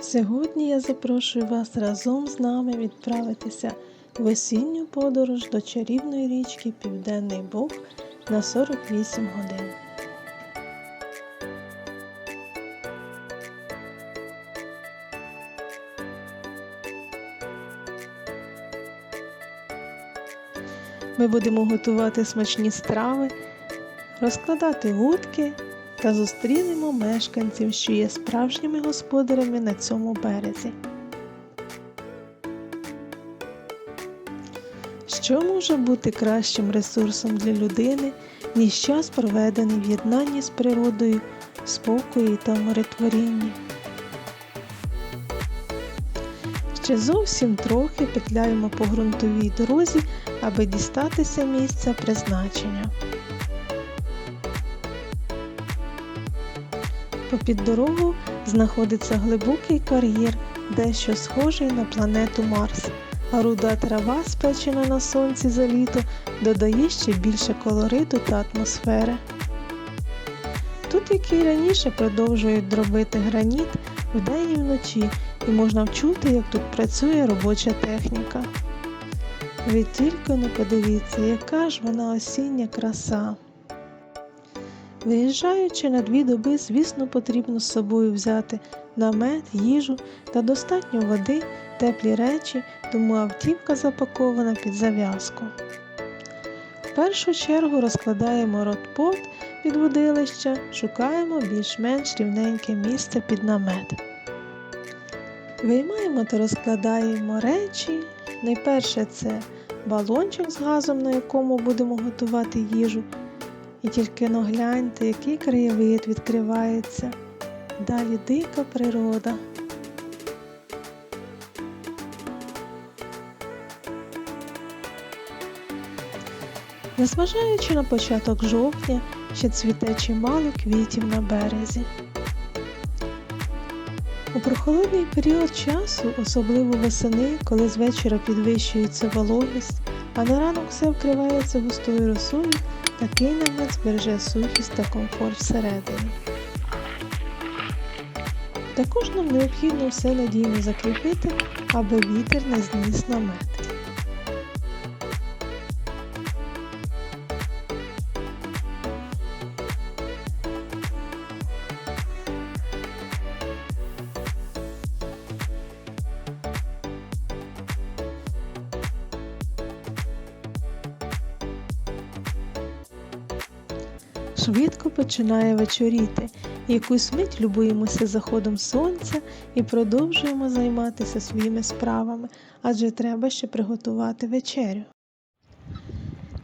Сьогодні я запрошую вас разом з нами відправитися в осінню подорож до чарівної річки Південний Бог на 48 годин. Ми будемо готувати смачні страви, розкладати вудки та зустрінемо мешканців, що є справжніми господарями на цьому березі. Що може бути кращим ресурсом для людини, ніж час проведений в єднанні з природою, спокої та умиротворінні? Ще зовсім трохи петляємо по ґрунтовій дорозі, аби дістатися місця призначення. Попід дорогу знаходиться глибокий кар'єр, дещо схожий на планету Марс, а руда трава, спечена на сонці за літо, додає ще більше колориту та атмосфери. Тут, як і раніше, продовжують дробити граніт вдень і вночі, і можна вчути, як тут працює робоча техніка. Ви тільки не подивіться, яка ж вона осіння краса. Виїжджаючи на дві доби, звісно, потрібно з собою взяти намет, їжу та достатньо води, теплі речі, тому автівка запакована під зав'язку. В першу чергу розкладаємо ротпот під водилище, шукаємо більш-менш рівненьке місце під намет. Виймаємо та розкладаємо речі. Найперше це балончик з газом, на якому будемо готувати їжу. І тільки но гляньте, який краєвид відкривається. Далі дика природа. Незважаючи на початок жовтня, ще цвіте чимало квітів на березі. У прохолодний період часу, особливо восени, коли з вечора підвищується вологість, а на ранок все вкривається густою росою, такий намет збереже сухість та комфорт всередині. Також нам необхідно все надійно закріпити, аби вітер не зніс намет. Швидко починає вечоріти. Якусь мить любуємося заходом сонця і продовжуємо займатися своїми справами, адже треба ще приготувати вечерю.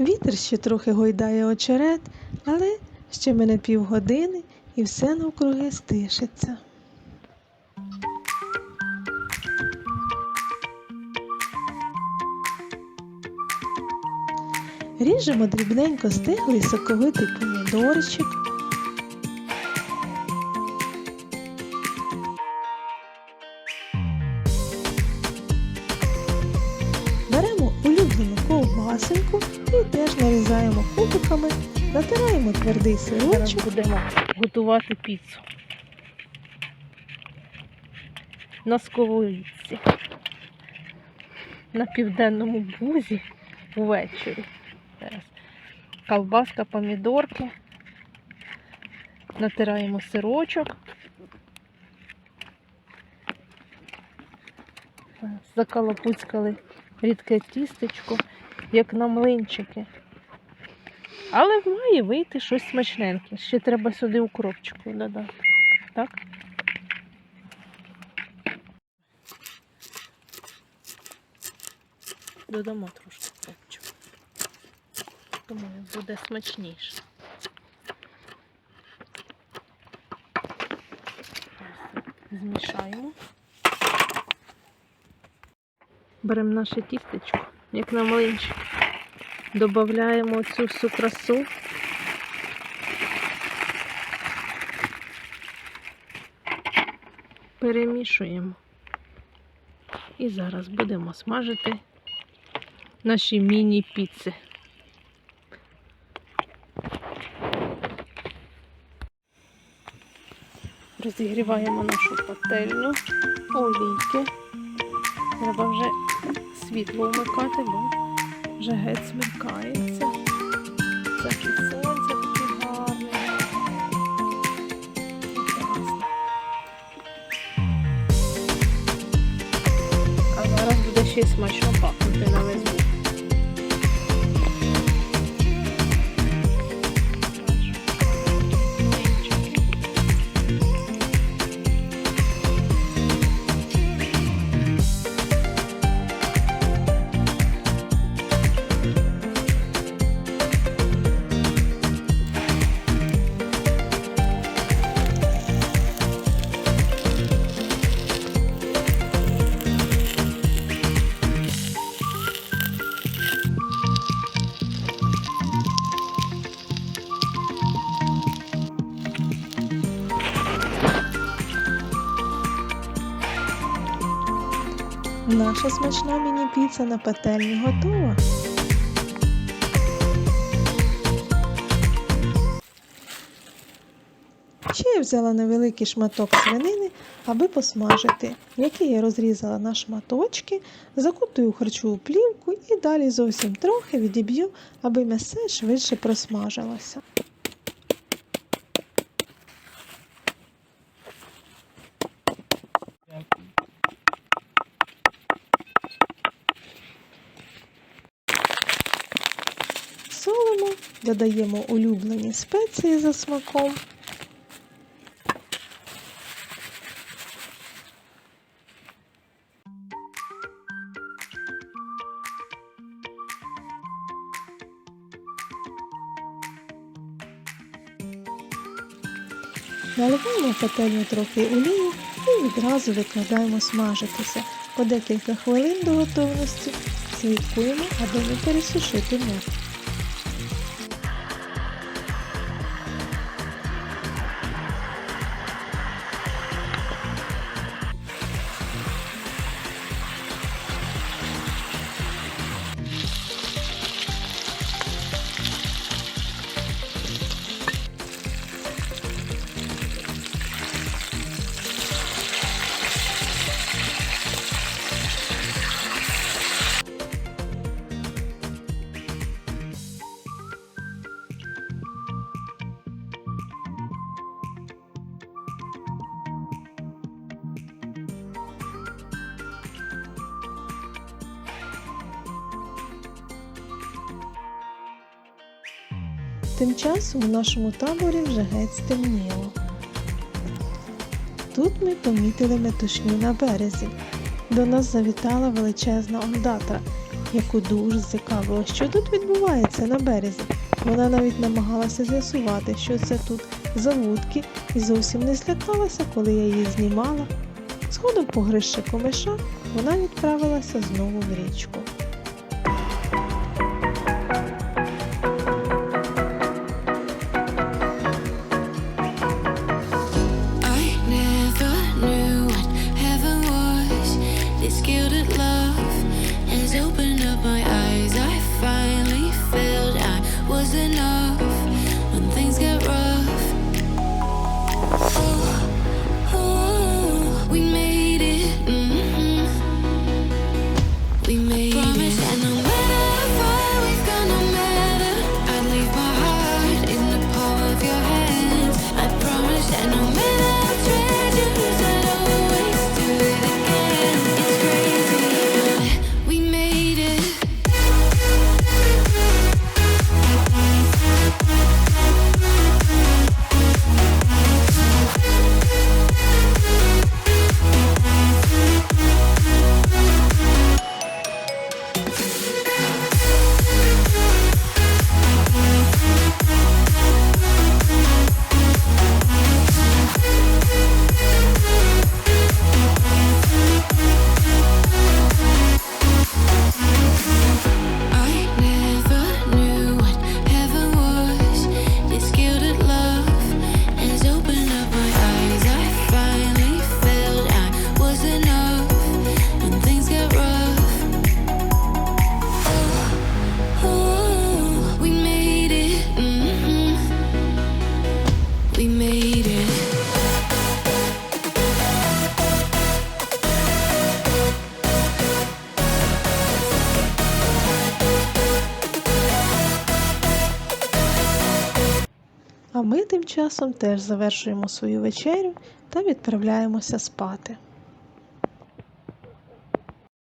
Вітер ще трохи гойдає очерет, але ще мене півгодини і все навкруги стишиться. Ріжемо дрібненько стиглий соковитий помідорчик. Беремо улюблену ковбасинку і теж нарізаємо кубиками, натираємо твердий сирочок. будемо готувати піцу. На сковорідці. На південному бузі ввечері. Зараз. Ковбаска, помідорки. Натираємо сирочок. Закалапуцькали рідке тістечко, як на млинчики. Але має вийти щось смачненьке. Ще треба сюди укропчику додати. Так? Додамо трошки. Думаю, буде смачніше. Змішаємо. Беремо наше тістечко, як на млинчик. Добавляємо цю всю красу. Перемішуємо. І зараз будемо смажити наші міні-піци. Розігріваємо нашу пательню. олійки. Треба вже світло вмикати, бо вже геть смеркається. Сонця такий гарний. Прекрасно. А зараз буде ще смачно пахнути Наша смачна міні-піца на пательні готова. Ще я взяла невеликий шматок свинини, аби посмажити, який я розрізала на шматочки, закутую харчову плівку і далі зовсім трохи відіб'ю, аби м'ясе швидше просмажилося. Додаємо улюблені спеції за смаком. Наливаємо пательню трохи олії і відразу викладаємо смажитися. По декілька хвилин до готовності слідкуємо, аби не пересушити м'ясо. Тим часом у нашому таборі вже геть стемніло. Тут ми помітили метушню на березі. До нас завітала величезна ондатра, яку дуже зацікавило, що тут відбувається на березі. Вона навіть намагалася з'ясувати, що це тут за вудки, і зовсім не злякалася, коли я її знімала. Згодом, погризши комиша, вона відправилася знову в річку. Ми тим часом теж завершуємо свою вечерю та відправляємося спати.